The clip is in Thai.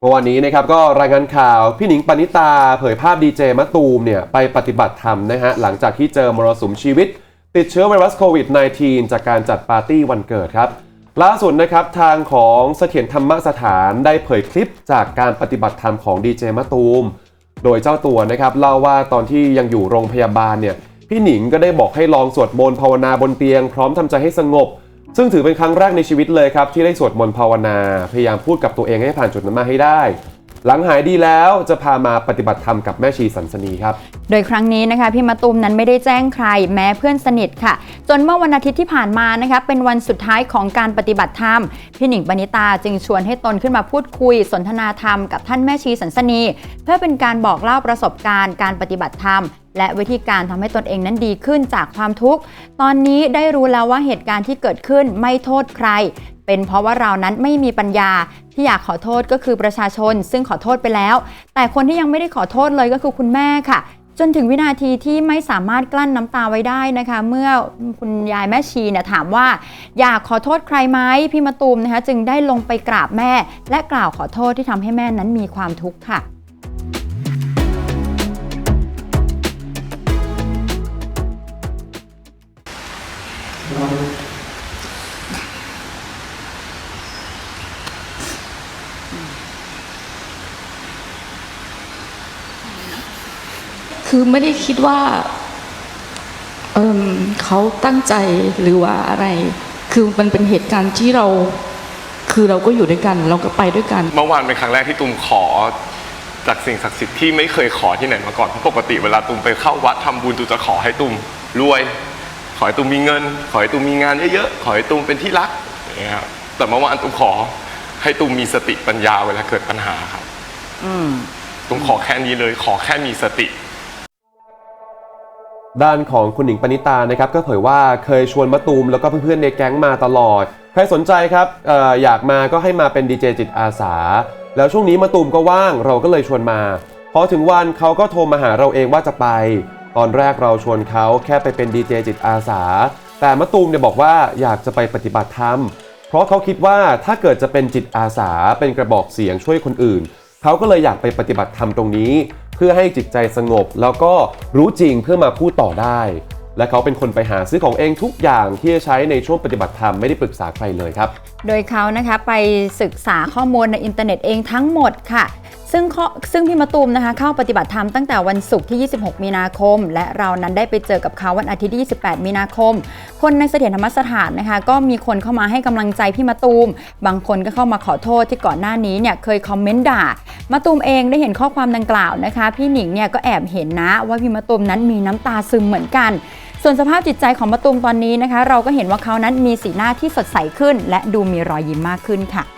เมื่อวานนี้นะครับก็รายงานข่าวพี่หนิงปณิตาเผยภาพดีเจมะตูมเนี่ยไปปฏิบัติธรรมนะฮะหลังจากที่เจอมรสุมชีวิต ติดเชื้อไวรัสโควิด -19 จากการจัดปาร์ตี้วันเกิดครับ ล่าสุดนะครับทางของเสถียรธรรมสถานได้เผยคลิปจากการปฏิบัติธรรมของดีเจมะตูม โดยเจ้าตัวนะครับเล่าว่าตอนที่ยังอยู่โรงพยาบาลเนี่ยพี่หนิงก็ได้บอกให้ลองสวดมนต์ภาวนาบนเตียง พร้อมทำใจให้สงบ ซึ่งถือเป็นครั้งแรกในชีวิตเลยครับที่ได้สวดมนต์ภาวนา พยายามพูดกับตัวเองให้ผ่านจุดนั้นมาให้ได้ หลังหายดีแล้วจะพามาปฏิบัติธรรมกับแม่ชีสันสนีครับ โดยครั้งนี้นะคะพี่มะตูมนั้นไม่ได้แจ้งใครแม้เพื่อนสนิทค่ะ จนเมื่อวันอาทิตย์ที่ผ่านมานะคะเป็นวันสุดท้ายของการปฏิบัติธรรม พี่หนิงปณิตาจึงชวนให้ตนขึ้นมาพูดคุย สนทนาธรรมกับท่านแม่ชีสันสนี เพื่อเป็นการบอกเล่าประสบการณ์การปฏิบัติธรรม และวิธีการทำให้ตนเองนั้นดีขึ้นจากความทุกข์ ตอนนี้ได้รู้แล้วว่าเหตุการณ์ที่เกิดขึ้นไม่โทษใคร เป็นเพราะว่าเรานั้นไม่มีปัญญาที่อยากขอโทษก็คือประชาชน ซึ่งขอโทษไปแล้ว แต่คนที่ยังไม่ได้ขอโทษเลยก็คือคุณแม่ค่ะจนถึงวินาทีที่ไม่สามารถกลั้นน้ำตาไว้ได้นะคะ เมื่อคุณยายแม่ชีเนี่ยถามว่า อยากขอโทษใครไหมพี่มะตูมนะคะ จึงได้ลงไปกราบแม่ และกล่าวขอโทษที่ทำให้แม่นั้นมีความทุกข์ค่ะ คือไม่ได้คิดว่าเอมเขาตั้งใจหรือว่าอะไร คือมันเป็นเหตุการณ์ที่เรา คือเราก็อยู่ด้วยกัน เราก็ไปด้วยกัน เมื่อวานเป็นครั้งแรกที่ตุมขอจากสิ่งศักดิ์สิทธิ์ที่ไม่เคยขอที่ไหนมาก่อนเพราะปกติเวลาตุมไปเข้าวัดทำบุญตุมจะขอให้ตุมรวย ขอให้ตุมมีเงิน ขอให้ตุมมีงานเยอะๆ ขอให้ตุมเป็นที่รักอย่างเงี้ยครับแต่เมื่อวานตุมขอ ให้ตุมมีสติปัญญาเวลาเกิดปัญหาครับตุมขอแค่นี้เลย ขอแค่มีสติ ด้านของคุณหนิงปณิตานะครับ ก็เผยว่าเคยชวนมะตูมแล้วก็เพื่อนๆในแก๊งมาตลอด ใครสนใจครับเอออยากมาก็ให้มาเป็นดีเจจิตอาสา แล้วช่วงนี้มะตูมก็ว่างเราก็เลยชวนมาพอถึงวันเขาก็โทรมาหาเราเองว่าจะไป ตอนแรกเราชวนเขาแค่ไปเป็นดีเจจิตอาสา แต่มะตูมเนี่ยบอกว่าอยากจะไปปฏิบัติธรรม เพราะเขาคิดว่าถ้าเกิดจะเป็นจิตอาสาเป็นกระบอกเสียงช่วยคนอื่น เขาก็เลยอยากไปปฏิบัติธรรมตรงนี้ เพื่อให้จิตใจสงบ แล้วก็รู้จริงเพื่อมาพูดต่อได้ และเขาเป็นคนไปหาซื้อของเองทุกอย่างที่จะใช้ในช่วงปฏิบัติธรรมไม่ได้ปรึกษาใครเลยครับ โดยเขานะคะไปศึกษาข้อมูลในอินเทอร์เน็ตเองทั้งหมดค่ะซึ่งซึ่งพี่มะตูมนะคะเข้าปฏิบัติธรรมตั้งแต่วันศุกร์ที่ 26 มีนาคม และเรานั้นได้ไปเจอกับเขาวันอาทิตย์ที่ 28 มีนาคม คนในเสถียรธรรมสถานนะคะ ก็มีคนเข้ามาให้กำลังใจพี่มะตูม บางคนก็เข้ามาขอโทษที่ก่อนหน้านี้เนี่ยเคยคอมเมนต์ด่ามะตูมเองได้เห็นข้อความดังกล่าวนะคะ พี่หนิงเนี่ยก็แอบเห็นนะว่าพี่มะตูมนั้นมีน้ำตาซึมเหมือนกันส่วนสภาพจิตใจของมะตูมตอนนี้นะคะ เราก็เห็นว่าเขานั้นมีสีหน้าที่สดใสขึ้น และดูมีรอยยิ้มมากขึ้นค่ะ